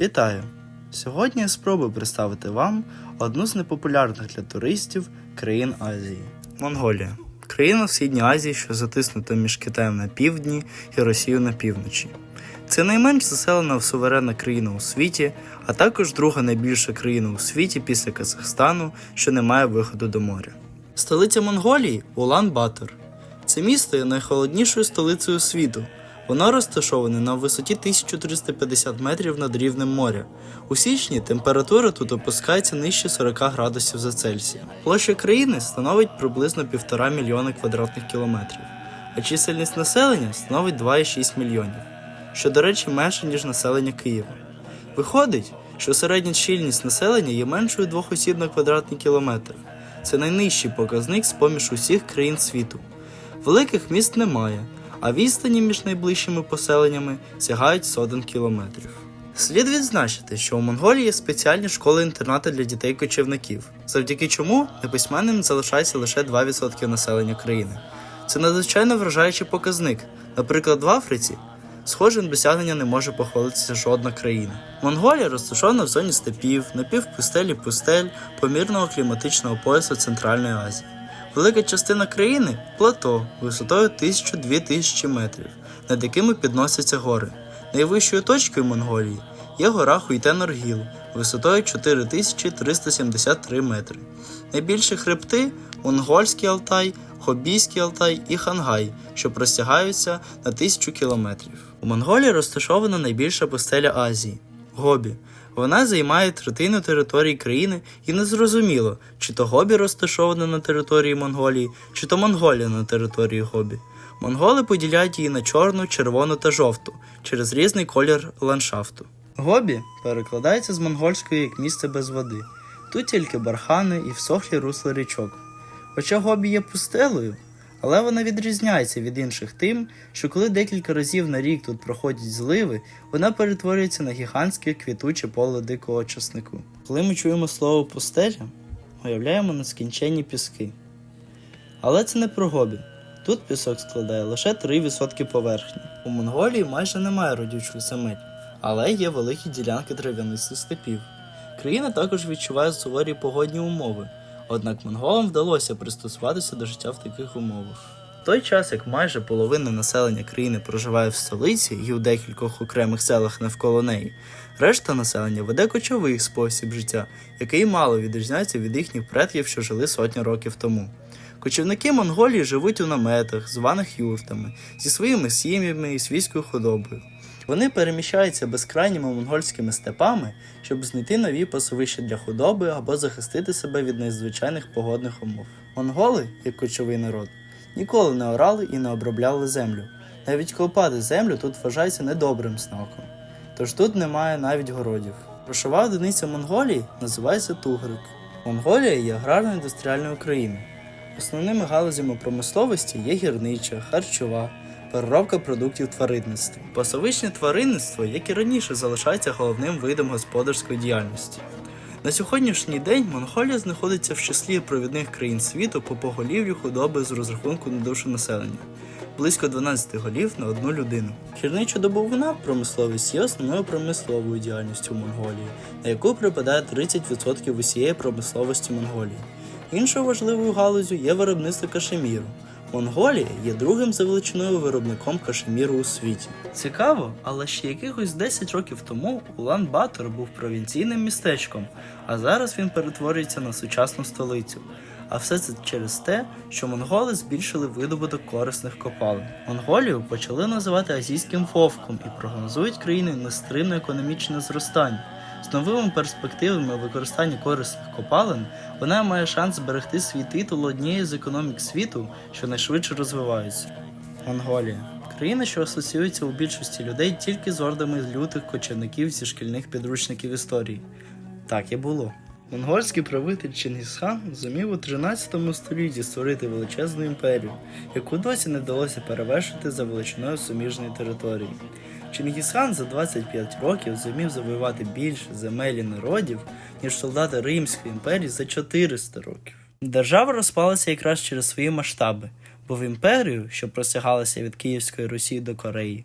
Вітаю! Сьогодні я спробую представити вам одну з непопулярних для туристів країн Азії Монголія. Країна в Східній Азії, що затиснута між Китаєм на півдні і Росією на півночі. Це найменш заселена суверенна країна у світі, а також друга найбільша країна у світі після Казахстану, що не має виходу до моря. Столиця Монголії Улан-Батор. Це місто є найхолоднішою столицею світу. Воно розташоване на висоті 1350 метрів над рівнем моря. У січні температура тут опускається нижче 40 градусів за Цельсієм. Площа країни становить приблизно 1,5 мільйона квадратних кілометрів, а чисельність населення становить 2,6 мільйонів, що, до речі, менше, ніж населення Києва. Виходить, що середня щільність населення є меншою двох осіб на квадратний кілометр. Це найнижчий показник з поміж усіх країн світу. Великих міст немає, а відстані між найближчими поселеннями сягають сотень кілометрів. Слід відзначити, що у Монголії є спеціальні школи-інтернати для дітей-кочівників, завдяки чому неписьменним залишається лише 2% населення країни. Це надзвичайно вражаючий показник. Наприклад, в Африці схожим досягнення не може похвалитися жодна країна. Монголія розташована в зоні степів, напівпустелі пустель, помірного кліматичного поясу Центральної Азії. Велика частина країни плато висотою 1000-2000 метрів, над якими підносяться гори. Найвищою точкою Монголії є гора Хуйтен-Оргіл висотою 4373 метри. Найбільші хребти Монгольський Алтай, Хобійський Алтай і Хангай, що простягаються на тисячу кілометрів. У Монголії розташована найбільша пустеля Азії Гобі. Вона займає третину території країни і незрозуміло, чи то Гобі розташована на території Монголії, чи то Монголія на території Гобі. Монголи поділяють її на чорну, червону та жовту через різний колір ландшафту. Гобі перекладається з монгольської як місце без води. Тут тільки бархани і всохлі русла річок. Хоча Гобі є пустелею, але вона відрізняється від інших тим, що коли декілька разів на рік тут проходять зливи, вона перетворюється на гігантське квітуче поле дикого часнику. Коли ми чуємо слово пустеля, уявляємо нескінченні піски. Але це не про гобі. Тут пісок складає лише 3% поверхні. У Монголії майже немає родючих земель, але є великі ділянки трав'янистих степів. Країна також відчуває суворі погодні умови, однак монголам вдалося пристосуватися до життя в таких умовах. В той час, як майже половина населення країни проживає в столиці і у декількох окремих селах навколо неї, решта населення веде кочовий спосіб життя, який мало відрізняється від їхніх предків, що жили сотні років тому. Кочівники Монголії живуть у наметах, званих юртами, зі своїми сім'ями і свійською худобою. Вони переміщаються безкрайніми монгольськими степами, щоб знайти нові пасовища для худоби або захистити себе від незвичайних погодних умов. Монголи, як кочовий народ, ніколи не орали і не обробляли землю. Навіть копати землю тут вважається недобрим знаком. Тож тут немає навіть городів. Грошова одиниця Монголії називається тугрик. Монголія є аграрно-індустріальною країною. Основними галузями промисловості є гірнича, харчова, переробка продуктів тваринництва. Пасовичне тваринництво, як і раніше, залишається головним видом господарської діяльності. На сьогоднішній день Монголія знаходиться в числі провідних країн світу по поголів'ю худоби з розрахунку на душу населення близько 12 голів на одну людину. Гірничо-добувна промисловість є основною промисловою діяльністю Монголії, на яку припадає 30% усієї промисловості Монголії. Іншою важливою галузю є виробництво кашеміру. Монголія є другим за величиною виробником кашеміру у світі. Цікаво, але ще якихось 10 років тому Улан-Батор був провінційним містечком, а зараз він перетворюється на сучасну столицю. А все це через те, що монголи збільшили видобуток корисних копалин. Монголію почали називати азійським вовком і прогнозують країни нестримне економічне зростання. Новими перспективами використання корисних копалин вона має шанс зберегти свій титул однієї з економік світу, що найшвидше розвиваються. Монголія країна, що асоціюється у більшості людей тільки з ордами лютих кочівників зі шкільних підручників історії. Так і було. Монгольський правитель Чингісхан зумів у 13 столітті створити величезну імперію, яку досі не вдалося перевершити за величиною суміжної території. Чингісхан за 25 років зумів завоювати більше земель і народів, ніж солдати Римської імперії за 400 років. Держава розпалася якраз через свої масштаби, бо в імперію, що простягалася від Київської Русі до Кореї,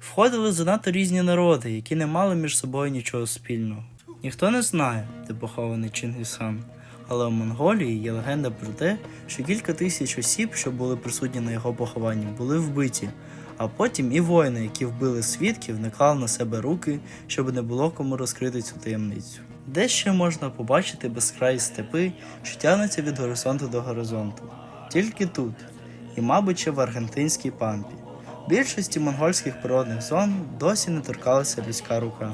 Входили занадто різні народи, які не мали між собою нічого спільного. Ніхто не знає, де похований Чингісхан, але у Монголії є легенда про те, що кілька тисяч осіб, що були присутні на його похованні, були вбиті, а потім і воїни, які вбили свідків, наклали на себе руки, щоб не було кому розкрити цю таємницю. Де ще можна побачити безкраї степи, що тягнуться від горизонту до горизонту? Тільки тут, і, мабуть, ще в аргентинській пампі. Більшості монгольських природних зон досі не торкалася людська рука.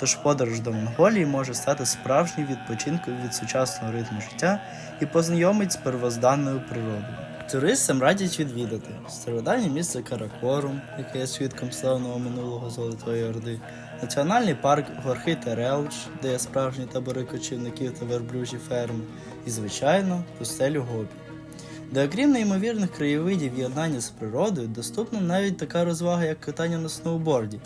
Тож подорож до Монголії може стати справжнім відпочинком від сучасного ритму життя і познайомить з первозданною природою. Туристам радять відвідати стародавнє місце Каракорум, яке є свідком славного минулого Золотої Орди, національний парк Горхи Терелч, де є справжні табори кочівників та верблюжі ферми, і, звичайно, пустелю Гобі. Де окрім неймовірних краєвидів і єднання з природою, доступна навіть така розвага, як катання на сноуборді.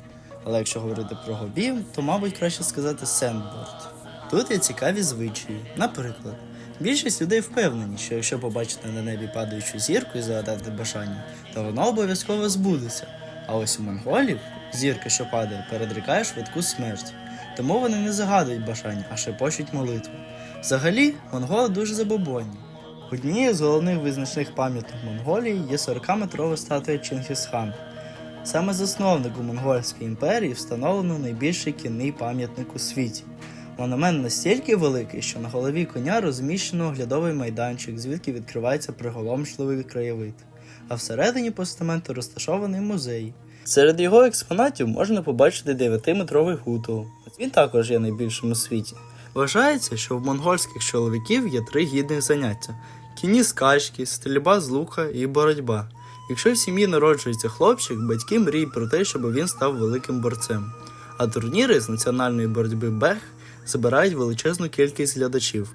Але якщо говорити про гобів, то, мабуть, краще сказати сендборд. Тут є цікаві звичаї. Наприклад, більшість людей впевнені, що якщо побачити на небі падаючу зірку і загадати бажання, то воно обов'язково збудеться. А ось у монголів зірка, що падає, передрікає швидку смерть. Тому вони не загадують бажання, а шепочуть молитву. Взагалі, монголи дуже забобонні. Однією з головних визначних пам'яток Монголії є 40-метрова статуя Чингісхана. Саме засновнику Монгольської імперії встановлено найбільший кінний пам'ятник у світі. Монумент настільки великий, що на голові коня розміщено оглядовий майданчик, звідки відкривається приголомшливий краєвид. А всередині постаменту розташований музей. Серед його експонатів можна побачити 9-метровий гутул. Він також є найбільшим у світі. Вважається, що в монгольських чоловіків є три гідних заняття: кінні скачки, стрільба з лука і боротьба. Якщо в сім'ї народжується хлопчик, батьки мріють про те, щоб він став великим борцем. А турніри з національної боротьби Бех збирають величезну кількість глядачів.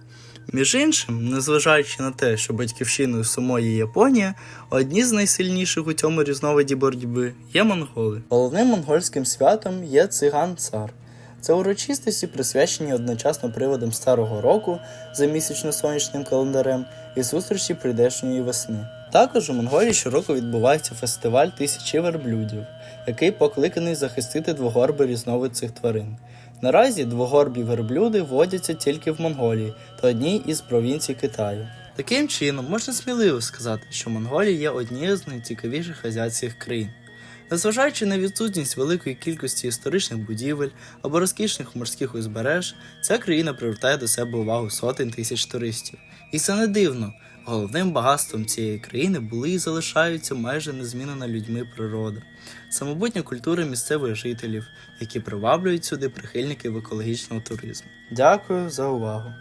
Між іншим, незважаючи на те, що батьківщиною самої Японія, одні з найсильніших у цьому різновиді боротьби є монголи. Головним монгольським святом є циган цар. Це урочистості присвячені одночасно приводам старого року за місячно-сонячним календарем і зустрічі прийдешньої весни. Також у Монголії щороку відбувається фестиваль тисячі верблюдів, який покликаний захистити двогорбий різновид цих тварин. Наразі двогорбі верблюди водяться тільки в Монголії та одній із провінцій Китаю. Таким чином, можна сміливо сказати, що Монголія є однією з найцікавіших азіатських країн. Незважаючи на відсутність великої кількості історичних будівель або розкішних морських узбереж, ця країна привертає до себе увагу сотень тисяч туристів. І це не дивно. Головним багатством цієї країни були і залишаються майже незмінена людьми природа, самобутня культура місцевих жителів, які приваблюють сюди прихильників екологічного туризму. Дякую за увагу!